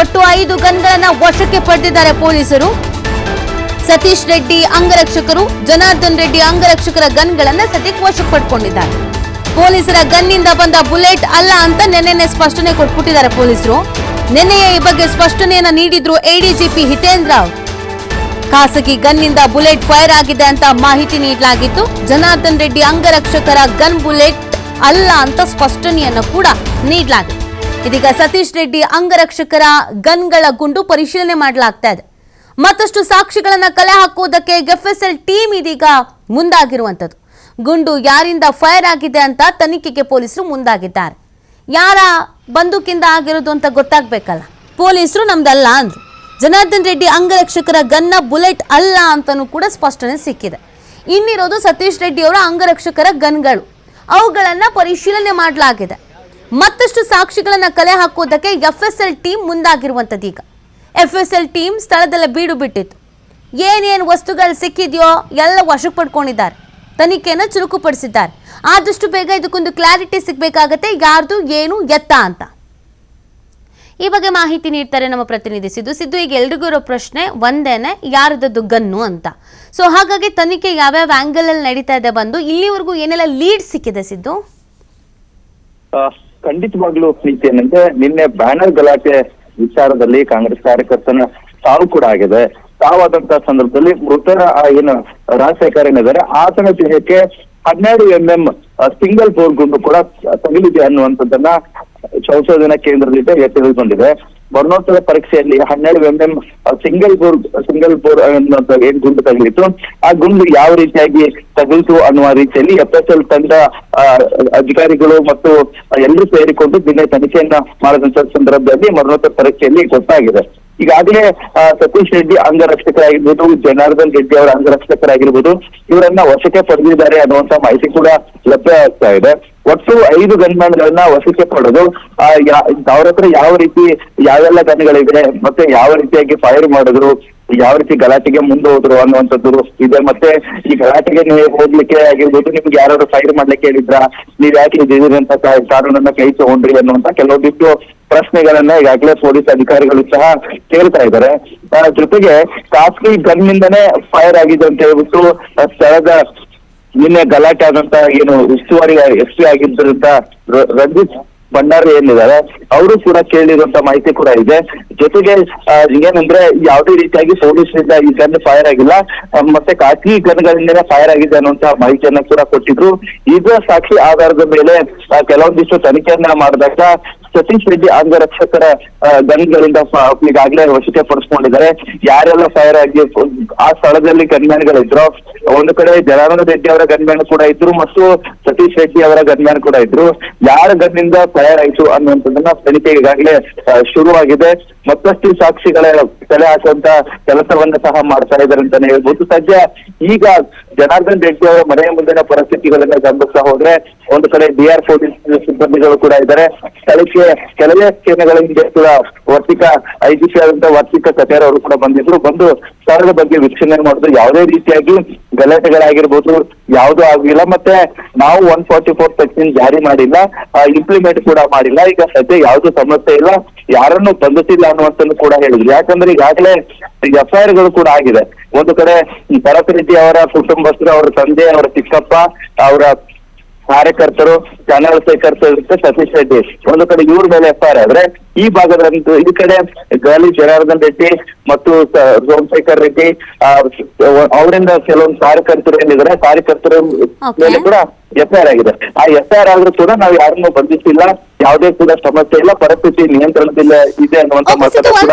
ಒಟ್ಟು ಐದು ಗನ್ಗಳನ್ನ ವಶಕ್ಕೆ ಪಡೆದಿದ್ದಾರೆ ಪೊಲೀಸರು. ಸತೀಶ್ ರೆಡ್ಡಿ ಅಂಗರಕ್ಷಕರು, ಜನಾರ್ದನ್ ರೆಡ್ಡಿ ಅಂಗರಕ್ಷಕರ ಗನ್ಗಳನ್ನ ಸದ್ಯಕ್ಕೆ ವಶಕ್ಕೆ ಪಡ್ಕೊಂಡಿದ್ದಾರೆ. ಪೊಲೀಸರ ಗನ್ನಿಂದ ಬಂದ ಬುಲೆಟ್ ಅಲ್ಲ ಅಂತ ನಿನ್ನೆ ಸ್ಪಷ್ಟನೆ ಕೊಟ್ಬಿಟ್ಟಿದ್ದಾರೆ ಪೊಲೀಸರು. ನಿನ್ನೆಯೇ ಈ ಬಗ್ಗೆ ಸ್ಪಷ್ಟನೆಯನ್ನ ನೀಡಿದ್ರು ಎಡಿಜಿಪಿ ಹಿತೇಂದ್ರ ಖಾಸಗಿ ಗನ್ನಿಂದ ಬುಲೆಟ್ ಫೈರ್ ಆಗಿದೆ ಅಂತ ಮಾಹಿತಿ ನೀಡಲಾಗಿತ್ತು. ಜನಾರ್ದನ್ ರೆಡ್ಡಿ ಅಂಗರಕ್ಷಕರ ಗನ್ ಬುಲೆಟ್ ಅಲ್ಲ ಅಂತ ಸ್ಪಷ್ಟನೆಯನ್ನು ಕೂಡ ನೀಡಲಾಗಿದೆ. ಇದೀಗ ಸತೀಶ್ ರೆಡ್ಡಿ ಅಂಗರಕ್ಷಕರ ಗನ್ಗಳ ಗುಂಡು ಪರಿಶೀಲನೆ ಮಾಡಲಾಗ್ತಾ ಇದೆ. ಮತ್ತಷ್ಟು ಸಾಕ್ಷಿಗಳನ್ನ ಕಲೆ ಹಾಕುವುದಕ್ಕೆ ಎಫ್ಎಸ್ಎಲ್ ಟೀಮ್ ಇದೀಗ ಮುಂದಾಗಿರುವಂಥದ್ದು. ಗುಂಡು ಯಾರಿಂದ ಫೈರ್ ಆಗಿದೆ ಅಂತ ತನಿಖೆಗೆ ಪೊಲೀಸರು ಮುಂದಾಗಿದ್ದಾರೆ. ಯಾರ ಬಂದೂಕಿಂದ ಆಗಿರೋದು ಅಂತ ಗೊತ್ತಾಗ್ಬೇಕಲ್ಲ? ಪೊಲೀಸರು ನಮ್ದಲ್ಲ ಅಂದ್ರು. ಜನಾರ್ದನ್ ರೆಡ್ಡಿ ಅಂಗರಕ್ಷಕರ ಗನ್ನ ಬುಲೆಟ್ ಅಲ್ಲ ಅಂತಲೂ ಕೂಡ ಸ್ಪಷ್ಟನೆ ಸಿಕ್ಕಿದೆ. ಇನ್ನಿರೋದು ಸತೀಶ್ ರೆಡ್ಡಿ ಅವರ ಅಂಗರಕ್ಷಕರ ಗನ್ಗಳು. ಅವುಗಳನ್ನ ಪರಿಶೀಲನೆ ಮಾಡಲಾಗಿದೆ. ಮತ್ತಷ್ಟು ಸಾಕ್ಷಿಗಳನ್ನು ಕಲೆ ಹಾಕುವುದಕ್ಕೆ ಎಫ್ ಎಸ್ ಎಲ್ ಟೀಮ್ ಮುಂದಾಗಿರುವಂಥದ್ದು ಈಗ. ಎಫ್ ಎಸ್ ಎಲ್ ಟೀಮ್ ಸ್ಥಳದಲ್ಲೇ ಬೀಡು ಬಿಟ್ಟಿತ್ತು. ಏನೇನು ವಸ್ತುಗಳು ಸಿಕ್ಕಿದೆಯೋ ಎಲ್ಲ ವಶಕ್ಕೆ ಪಡ್ಕೊಂಡಿದ್ದಾರೆ. ತನಿಖೆಯನ್ನು ಚುರುಕುಪಡಿಸಿದ್ದಾರೆ. ಆದಷ್ಟು ಬೇಗ ಇದಕ್ಕೊಂದು ಕ್ಲಾರಿಟಿ ಸಿಗಬೇಕಾಗತ್ತೆ. ಯಾರ್ದು ಏನು ಎತ್ತ ಅಂತ. ಈ ಬಗ್ಗೆ ಮಾಹಿತಿ ನೀಡ್ತಾರೆ ನಮ್ಮ ಪ್ರತಿನಿಧಿ ಸಿದ್ದು. ಸಿದ್ದು, ಈಗ ಎಲ್ರಿಗೂ ಇರೋ ಪ್ರಶ್ನೆ ಒಂದೇನೆ, ಯಾರದದ್ದು ಗನ್ನು ಅಂತ. ಸೊ ಹಾಗಾಗಿ ತನಿಖೆ ಯಾವ್ಯಾವ ಆಂಗಲ್ ಅಲ್ಲಿ ನಡೀತಾ ಇದೆ ಬಂದು, ಇಲ್ಲಿವರೆಗೂ ಏನೆಲ್ಲ ಲೀಡ್ ಸಿಕ್ಕಿದೆ ಸಿದ್ದು? ಖಂಡಿತವಾಗ್ಲೂ ಪ್ರೀತಿ ಏನಂದ್ರೆ ನಿನ್ನೆ ಬ್ಯಾನರ್ ಗಲಾಟೆ ವಿಚಾರದಲ್ಲಿ ಕಾಂಗ್ರೆಸ್ ಕಾರ್ಯಕರ್ತನ ಸಾವು ಕೂಡ ಆಗಿದೆ. ಸಾವಾದಂತ ಸಂದರ್ಭದಲ್ಲಿ ಮೃತರ ಏನು, ರಾಜಶೇಖರ್ ಏನಿದ್ದಾರೆ, ಆತನ ದೇಹಕ್ಕೆ ಹನ್ನೆರಡು ಎಂ ಎಂ ಸಿಂಗಲ್ ಬೋರ್ ಗುಂಡು ಕೂಡ ತಗಲಿದೆ ಅನ್ನುವಂಥದ್ದನ್ನ ಸಂಶೋಧನಾ ಕೇಂದ್ರದಿಂದ ತಿಳಿದುಕೊಂಡಿದೆ ಮರಣೋತ್ತರ ಪರೀಕ್ಷೆಯಲ್ಲಿ ಹನ್ನೆರಡು M M single bore single bore ಅನ್ನುವಂತ ಏನ್ ಗುಂಡು ತಗಲಿತ್ತು ಆ ಗುಂಡು ಯಾವ ರೀತಿಯಾಗಿ ತಗುಲಿತು ಅನ್ನುವ ರೀತಿಯಲ್ಲಿ ಎಫ್ ಎಸ್ ಎಲ್ ತಂಡ ಅಧಿಕಾರಿಗಳು ಮತ್ತು ಎಲ್ಲರೂ ಸೇರಿಕೊಂಡು ನಿನ್ನೆ ತನಿಖೆಯನ್ನ ಮಾಡಿದಂತ ಸಂದರ್ಭದಲ್ಲಿ ಮರಣೋತ್ತರ ಪರೀಕ್ಷೆಯಲ್ಲಿ ಗೊತ್ತಾಗಿದೆ. ಈಗಾಗಲೇ ಸತೀಶ್ ರೆಡ್ಡಿ ಅಂಗರಕ್ಷಕರಾಗಿರ್ಬೋದು, ಜನಾರ್ದನ್ ರೆಡ್ಡಿ ಅವರ ಅಂಗರಕ್ಷಕರಾಗಿರ್ಬೋದು, ಇವರನ್ನ ವಶಕ್ಕೆ ಪಡೆದಿದ್ದಾರೆ ಅನ್ನುವಂತ ಮಾಹಿತಿ ಕೂಡ ಲಭ್ಯ ಆಗ್ತಾ ಇದೆ. ಒಟ್ಟು ಐದು ಗನ್ಮ್ಯಾನ್ಗಳನ್ನ ವಶಕ್ಕೆ ಪಡೆದು ಅವ್ರ ಹತ್ರ ಯಾವ ರೀತಿ, ಯಾವೆಲ್ಲ ಗನ್ಗಳಿದೆ ಮತ್ತೆ ಯಾವ ರೀತಿಯಾಗಿ ಫೈರ್ ಮಾಡಿದ್ರು ಯಾವ ರೀತಿ ಗಲಾಟೆಗೆ ಮುಂದೆ ಹೋದ್ರು ಅನ್ನುವಂಥದ್ದು ಇದೆ. ಮತ್ತೆ ಈ ಗಲಾಟೆಗೆ ನೀವು ಹೋಗ್ಲಿಕ್ಕೆ ಆಗಿರ್ಬೋದು, ನಿಮ್ಗೆ ಯಾರಾದ್ರು ಫೈರ್ ಮಾಡ್ಲಿಕ್ಕೆ ಹೇಳಿದ್ರ? ನೀವ್ ಯಾಕೆ ಇದ್ದೀರಿ ಅಂತ ಕಾ- ಕಾನೂನನ್ನ ಕೈ ತಗೊಂಡ್ರಿ ಅನ್ನುವಂತ ಕೆಲವೊಂದಿಷ್ಟು ಪ್ರಶ್ನೆಗಳನ್ನ ಈಗಾಗಲೇ ಪೊಲೀಸ್ ಅಧಿಕಾರಿಗಳು ಸಹ ಕೇಳ್ತಾ ಇದ್ದಾರೆ. ಜೊತೆಗೆ ಖಾಸಗಿ ಗನ್ ನಿಂದನೇ ಫೈರ್ ಆಗಿದೆ ಅಂತ ಹೇಳ್ಬಿಟ್ಟು ಸ್ಥಳದ ನಿನ್ನೆ ಗಲಾಟೆ ಆದಂತ ಏನು ಉಸ್ತುವಾರಿ, ಎಸ್ ಪಿ ಆಗಿದ್ದಂತ ರ- ರಂಜಿತ್ ಭಂಡಾರಿ ಏನಿದ್ದಾರೆ, ಅವರು ಕೂಡ ಕೇಳಿರುವಂತ ಮಾಹಿತಿ ಕೂಡ ಇದೆ. ಜೊತೆಗೆ ಏನಂದ್ರೆ ಯಾವುದೇ ರೀತಿಯಾಗಿ ಪೊಲೀಸರಿಂದ ಈ ಗನ್ ಫೈರ್ ಆಗಿಲ್ಲ. ಮತ್ತೆ ಖಾಸಗಿ ಗನ್ಗಳಿಂದ ಫೈರ್ ಆಗಿದೆ ಅನ್ನುವಂತಹ ಮಾಹಿತಿಯನ್ನ ಕೂಡ ಕೊಟ್ಟಿದ್ರು. ಈಗ ಸಾಕ್ಷಿ ಆಧಾರದ ಮೇಲೆ ಕೆಲವೊಂದಿಷ್ಟು ತನಿಖೆಯನ್ನ ಮಾಡಿದಾಗ ಸತೀಶ್ ರೆಡ್ಡಿ ಅಂಗರಕ್ಷಕರ ಗನ್ಗಳಿಂದ ಈಗಾಗಲೇ ವಶಕ್ಕೆ ಪಡಿಸ್ಕೊಂಡಿದ್ದಾರೆ. ಯಾರೆಲ್ಲ ಫೈರ್ ಆಗಿ, ಆ ಸ್ಥಳದಲ್ಲಿ ಗನ್ಮ್ಯಾನ್ಗಳಿದ್ರು ಒಂದು ಕಡೆ ಜನಾನಂದ ರೆಡ್ಡಿ ಅವರ ಗನ್ಮ್ಯಾನ್ ಕೂಡ ಇದ್ರು. ಮತ್ತು ರೆಡ್ಡಿ ಅವರ ಗನ್ಮ್ಯಾನ್ ಕೂಡ ಇದ್ರು. ಯಾರ ಗನ್ನಿಂದ ಫೈರ್ ಆಯ್ತು ಅನ್ನುವಂಥದ್ದನ್ನ ತನಿಖೆ ಈಗಾಗಲೇ ಶುರುವಾಗಿದೆ. ಮತ್ತಷ್ಟು ಸಾಕ್ಷಿಗಳ ತಲೆ ಹಾಕುವಂತ ಕೆಲಸವನ್ನ ಸಹ ಮಾಡ್ತಾ ಇದ್ದಾರೆ ಅಂತಾನೆ ಹೇಳ್ಬೋದು. ಸದ್ಯ ಈಗ ಜನಾರ್ದನ್ ರೆಡ್ಡಿ ಅವರ ಮನೆಯ ಮುಂದಿನ ಪರಿಸ್ಥಿತಿಗಳನ್ನ ಗಮನಿಸ್ತಾ ಹೋದ್ರೆ ಒಂದು ಕಡೆ ಡಿ ಆರ್ ಪೊಲೀಸ್ ಸಿಬ್ಬಂದಿಗಳು ಕೂಡ ಇದ್ದಾರೆ. ಸ್ಥಳಕ್ಕೆ ಕೆಲವೇ ಸೇನೆಗಳ ಹಿಂದೆ ಕೂಡ ವರ್ತಿಕ ಐಜಿಪಿ ಆದಂತಹ ವರ್ತಿಕ ಕಟೇರ್ ಅವರು ಕೂಡ ಬಂದಿದ್ರು. ಬಂದು ಸ್ಥಳದ ಬಗ್ಗೆ ವೀಕ್ಷಣೆ ಮಾಡಿದ್ರು ಯಾವುದೇ ರೀತಿಯಾಗಿ ಗಲಾಟೆಗಳಾಗಿರ್ಬೋದು, ಯಾವುದು ಆಗಿಲ್ಲ. ಮತ್ತೆ ನಾವು ಒನ್ ಫಾರ್ಟಿ ಫೋರ್ ಸೆಕ್ಷನ್ ಜಾರಿ ಮಾಡಿಲ್ಲ ಇಂಪ್ಲಿಮೆಂಟ್ ಕೂಡ ಮಾಡಿಲ್ಲ. ಈಗ ಸದ್ಯ ಯಾವುದು ಸಮಸ್ಯೆ ಇಲ್ಲ. ಯಾರನ್ನು ಬಂಧಿಸಿಲ್ಲ ಅನ್ನುವಂಥದ್ದು ಕೂಡ ಹೇಳಿದ್ರು. ಯಾಕಂದ್ರೆ ಈಗಾಗಲೇ ಎಫ್ ಐ ಗಳು ಕೂಡ ಆಗಿದೆ. ಒಂದು ಕಡೆ ಈ ಭರತ್ ಅವರ ಕುಟುಂಬಸ್ಥರು ಅವರ ತಂದೆ ಅವರ ಚಿಕ್ಕಪ್ಪ ಅವರ ಕಾರ್ಯಕರ್ತರು ಚಾನಲ್ ಕಾರ್ಯಕರ್ತರು ಸತೀಶ್ ರೆಡ್ಡಿ. ಒಂದು ಕಡೆ ಇವ್ರ ಮೇಲೆ ಎಫ್ ಆರ್ ಆದ್ರೆ ಈ ಭಾಗದ ಈ ಕಡೆ ಗಾಲಿ ಜನಾರ್ದನ್ ರೆಡ್ಡಿ ಮತ್ತು ಸೋಮಶೇಖರ್ ರೆಡ್ಡಿ ಆ, ಅವರಿಂದ ಕೆಲವೊಂದು ಕಾರ್ಯಕರ್ತರು ಏನಿದ್ರೆ ಕಾರ್ಯಕರ್ತರ. ಮೇಲೆ ಕೂಡ ಎಫ್ ಐಆರ್ ಆಗಿದೆ. ಆ ಎಫ್ ಐಆರ್ ಆದ್ರೂ ಕೂಡ ನಾವು ಯಾರನ್ನೂ ಬಂಧಿಸಿಲ್ಲ ಯಾವುದೇ ಕೂಡ ಸಮಸ್ಯೆ ಇಲ್ಲ ಪರಿಸ್ಥಿತಿ ನಿಯಂತ್ರಣದಲ್ಲಿ ಇದೆ ಅನ್ನುವಂತ ಮಾತನ್ನ ಕೂಡ